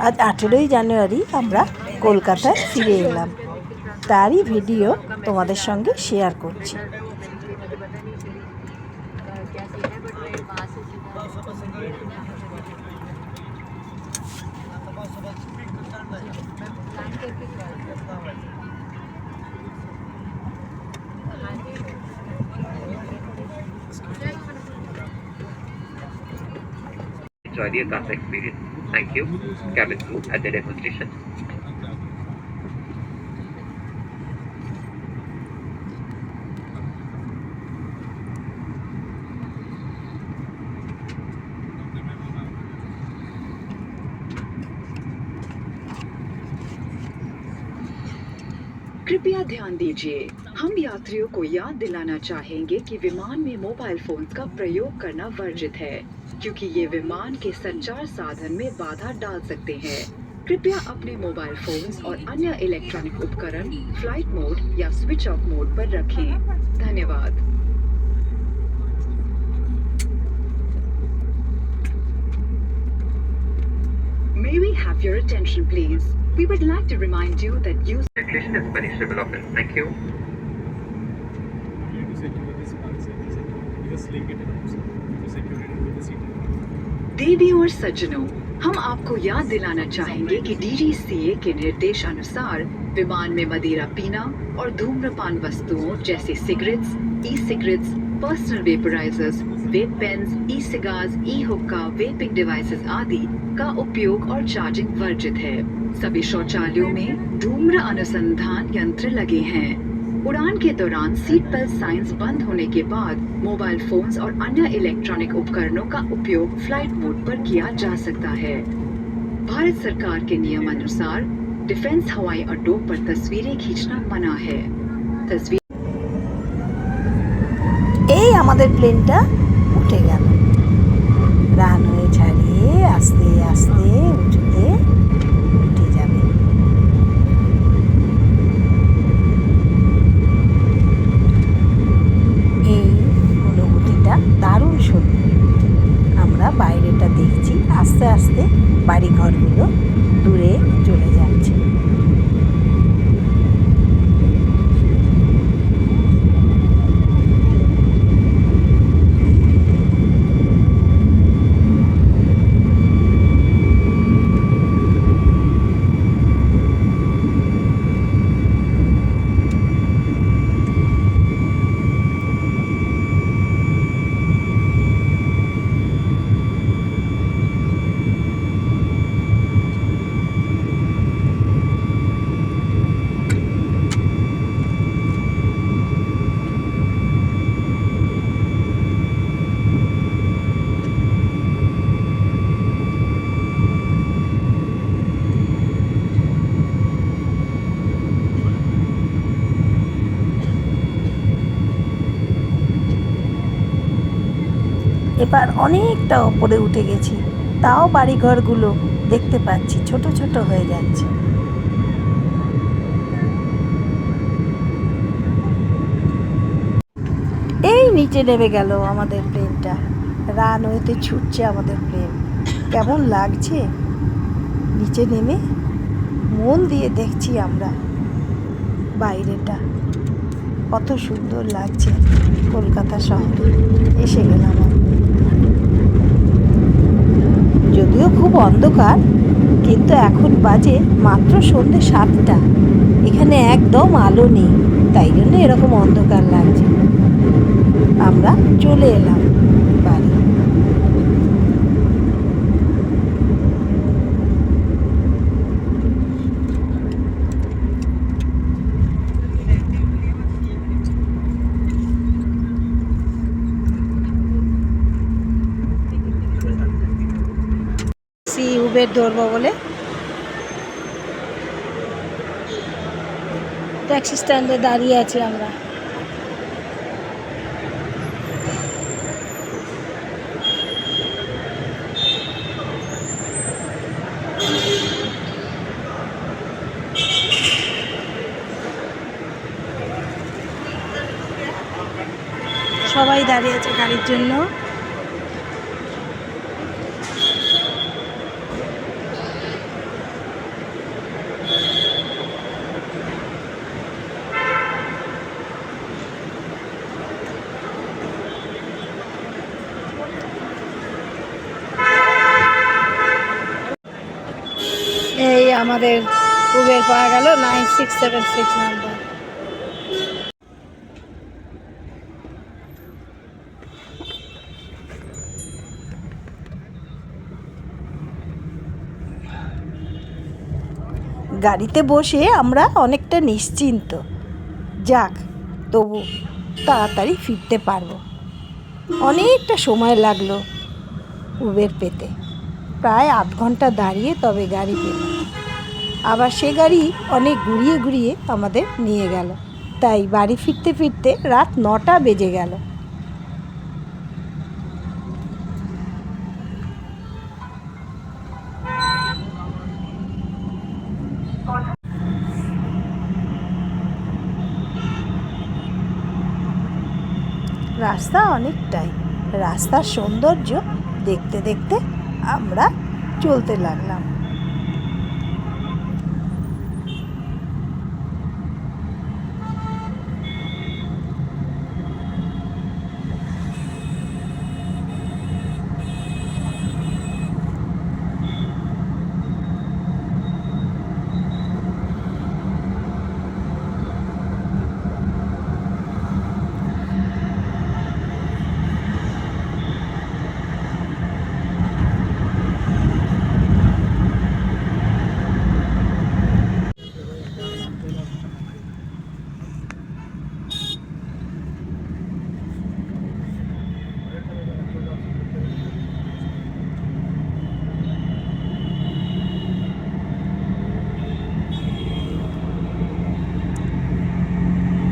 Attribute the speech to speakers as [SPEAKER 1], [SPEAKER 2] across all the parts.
[SPEAKER 1] আজ আঠেরোই জানুয়ারি আমরা কলকাতায় ফিরে এলাম তারই ভিডিও তোমাদের সঙ্গে শেয়ার করছি
[SPEAKER 2] enjoy the experience. Thank you. Cabin crew at the demonstration.
[SPEAKER 3] कृपया ध्यान दीजिए हम यात्रियों को याद दिलाना चाहेंगे कि विमान में मोबाइल फोन्स का प्रयोग करना वर्जित है, क्योंकि ये विमान के संचार साधन में बाधा डाल सकते हैं कृपया अपने मोबाइल फ़ोन और अन्य इलेक्ट्रॉनिक उपकरण फ़्लाइट मोड या स्विच ऑफ़ मोड पर रखें धन्यवाद May we have your attention, please? We would like to remind you that use
[SPEAKER 2] Violation is punishable offense. Thank you.
[SPEAKER 4] You
[SPEAKER 3] देवियों और सज्जनों हम आपको याद दिलाना चाहेंगे कि डीजीसीए के निर्देश अनुसार विमान में मदिरा पीना और धूम्रपान वस्तुओं जैसे cigarettes, e cigarettes personal vaporizers vape pens e cigars e hookah vaping devices आदि का उपयोग और चार्जिंग वर्जित है। सभी शौचालयों में धूम्र अनुसंधान यंत्र लगे हैं। उड़ान के दौरान सीट बेल्ट साइंस बंद होने के बाद मोबाइल फोन्स और अन्य इलेक्ट्रॉनिक उपकरणों का उपयोग फ्लाइट मोड पर किया जा सकता है भारत सरकार के नियम अनुसार डिफेंस हवाई अड्डों पर तस्वीरें खींचना मना है तस्वीर
[SPEAKER 1] এই আমাদের প্লেনটা উঠে গেল রানওয়ে ছাড়িয়ে আস্তে আস্তে এবার অনেকটা ওপরে উঠে গেছি। তাও বাড়িঘরগুলো দেখতে পাচ্ছি, ছোট ছোট হয়ে যাচ্ছে। এই নিচে নেমে গেল আমাদের প্লেনটা। রানওয়েতে ছুটছে আমাদের প্লেন। কেমন লাগছে? নিচে নেমে মন দিয়ে দেখছি আমরা বাইরেটা। কত সুন্দর লাগছে। কলকাতা শহরে। এসে গেলাম আমি। যদিও খুব অন্ধকার, কিন্তু এখন বাজে মাত্র সন্ধ্যে সাতটা। এখানে একদম আলো নেই, তাই জন্য এরকম অন্ধকার লাগছে। আমরা চলে এলাম বাড়ি উবের ধরবো বলে। ট্যাক্সি স্ট্যান্ডে দাঁড়িয়ে আছি আমরা। সবাই দাঁড়িয়ে আছে গাড়ির জন্য। আমাদের উবের পাওয়া গেল nine six seven six number. গাড়িতে বসে আমরা অনেকটা নিশ্চিন্ত। যাক, তবু তাড়াতাড়ি ফিরতে পারব। অনেকটা সময় লাগল উবের পেতে। প্রায় আধ ঘণ্টা দাঁড়িয়ে তবে গাড়ি পেলাম। আবার সে গাড়ি অনেক ঘুরিয়ে ঘুরিয়ে আমাদের নিয়ে গেল। তাই বাড়ি ফিরতে ফিরতে রাত নটা বেজে গেল। রাস্তা অনেকটাই, রাস্তার সৌন্দর্য দেখতে দেখতে আমরা চলতে লাগলাম।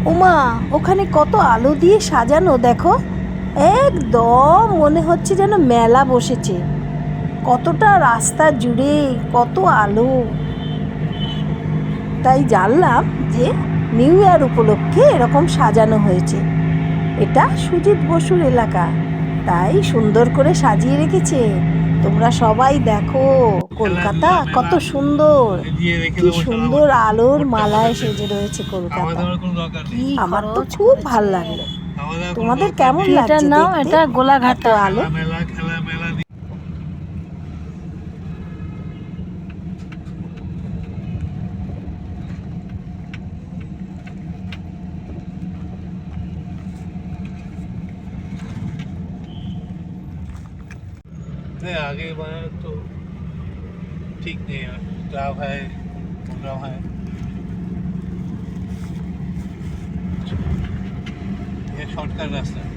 [SPEAKER 1] উমা, ওখানে কত আলো দিয়ে সাজানো, দেখো। একদম মনে হচ্ছে যেন মেলা বসেছে। কতটা রাস্তা জুড়ে, কত আলো। তাই জানলাম যে নিউ ইয়ার উপলক্ষে এরকম সাজানো হয়েছে। এটা সুজিত বসুর এলাকা, তাই সুন্দর করে সাজিয়ে রেখেছে। তোমরা সবাই দেখো কলকাতা কত সুন্দর। কি সুন্দর আলোর মালায় সেজে রয়েছে কলকাতা।
[SPEAKER 4] কোনো
[SPEAKER 1] আমার তো খুব ভালো লাগল তোমাদের কেমন লাগছে নাও এটা গোলাঘাট। আলো।
[SPEAKER 4] नहीं आगे बढ़े तो ठीक नहीं है। क्लाब है प्रोग्राम है। ये शॉर्टकट रास्ता है।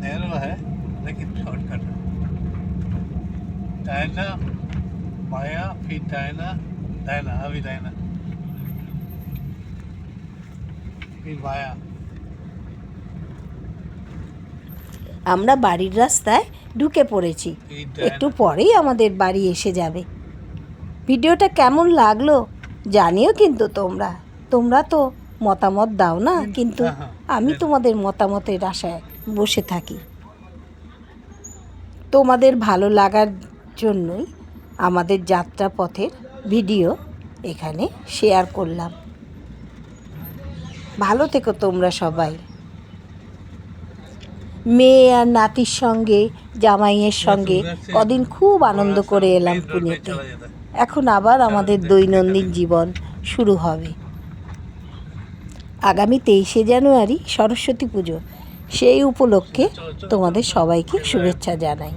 [SPEAKER 4] नैरो है, लेकिन शॉर्टकट है। फिर डायना डायना अभी फिर माया
[SPEAKER 1] আমরা বাড়ির রাস্তায় ঢুকে পড়েছি। একটু পরেই আমাদের বাড়ি এসে যাবে। ভিডিওটা কেমন লাগল জানিও কিন্তু তোমরা। তোমরা তো মতামত দাও না কিন্তু
[SPEAKER 4] হ্যাঁ, হ্যাঁ,
[SPEAKER 1] আমি হ্যাঁ। তোমাদের মতামতের আশায় বসে থাকি। তোমাদের ভালো লাগার জন্যই আমাদের যাত্রা পথের ভিডিও এখানে শেয়ার করলাম। ভালো থেকো তোমরা সবাই। মেয়ে আর নাতির সঙ্গে জামাইয়ের সঙ্গে কদিন খুব আনন্দ করে এলাম পুনেতে। এখন আবার আমাদের দৈনন্দিন জীবন শুরু হবে। আগামী তেইশে জানুয়ারি সরস্বতী পুজো। সেই উপলক্ষে তোমাদের সবাইকে শুভেচ্ছা জানাই।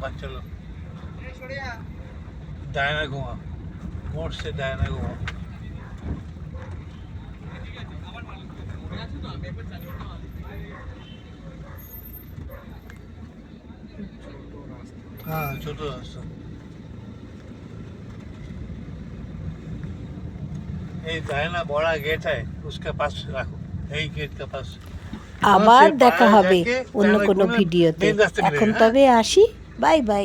[SPEAKER 4] चलो दायना घुमा मोड़ से दायना घुमा हाँ छोटो रास्ता ये दायना बड़ा गेट है उसके पास रखो यही गेट के पास
[SPEAKER 1] আবার
[SPEAKER 4] সে
[SPEAKER 1] দেখা
[SPEAKER 4] পাড়ায়
[SPEAKER 1] হবে
[SPEAKER 4] যাকে
[SPEAKER 1] অন্য
[SPEAKER 4] যারা
[SPEAKER 1] কোনো
[SPEAKER 4] কোনো
[SPEAKER 1] ভিডিওতে
[SPEAKER 4] মেন রাস্তা
[SPEAKER 1] এখন
[SPEAKER 4] বেরোয়,
[SPEAKER 1] তবে আসি বাই বাই